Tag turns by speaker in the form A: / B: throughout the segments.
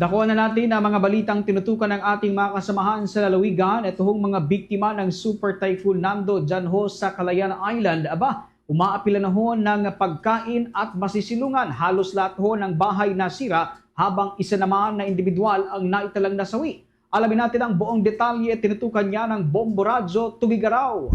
A: Dako na natin ang mga balitang tinutukan ng ating mga kasamahan sa lalawigan at tuhong mga biktima ng Super Typhoon Nando dyan ho sa Calayan Island. Aba, umaapila na ho ng pagkain at masisilungan. Halos lahat ho ng bahay nasira habang isa naman na individual ang naitalang nasawi. Alamin natin ang buong detalye tinutukan niya ng Bombo Radyo Tugigaraw.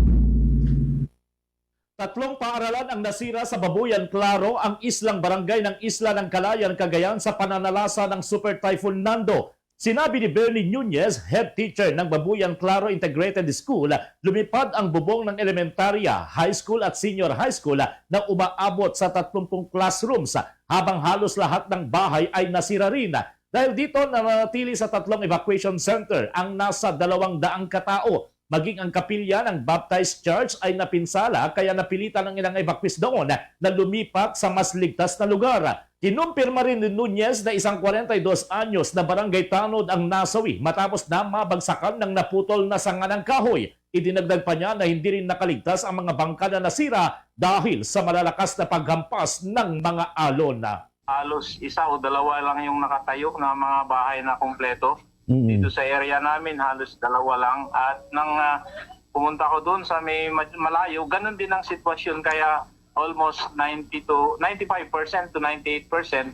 B: Tatlong paaralan ang nasira sa Babuyan Claro, ang islang barangay ng Isla ng Calayan, Cagayan sa pananalasa ng Super Typhoon Nando. Sinabi ni Bernie Nunez, head teacher ng Babuyan Claro Integrated School, lumipad ang bubong ng elementarya, high school at senior high school na umaabot sa 30 classrooms habang halos lahat ng bahay ay nasira rin. Dahil dito nanatili sa tatlong evacuation center ang nasa dalawang daang katao Maging ang kapilya ng Baptist Church ay napinsala kaya napilitan ng ilang evacuees doon na lumipat sa mas ligtas na lugar. Kinumpirma rin ni Nunez na isang 42 anyos na barangay tanod ang nasawi matapos na mabagsakan ng naputol na sanga ng kahoy. Idinagdag pa niya na hindi rin nakaligtas ang mga bangka na nasira dahil sa malalakas na paghampas ng mga alon.
C: halos isa o dalawa lang yung nakatayo na mga bahay na kompleto. Dito sa area namin, halos dalawa lang. At nang ah, pumunta ko doon sa may malayo, ganun din ang sitwasyon. Kaya almost 90 to 95% to 98%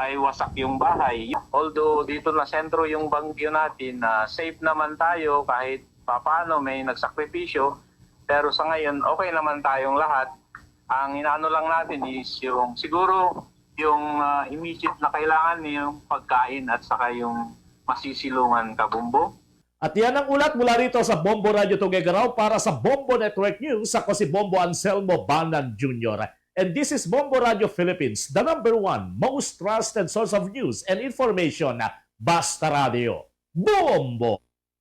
C: ay wasak yung bahay. Although dito na sentro yung bangyo natin, na safe naman tayo kahit papano may nagsakripisyo. Pero sa ngayon, okay naman tayong lahat. Ang inaano lang natin is yung siguro yung ah, immediate na kailangan yung pagkain at saka yung masisilungan kabumbo.
B: At yan ang ulat mula rito sa Bombo Radio Tugigaraw para sa Bombo Network News. Ako si Bombo Anselmo Banan Jr. And this is Bombo Radio Philippines, the number one most trusted source of news and information. Basta Radio. Bombo!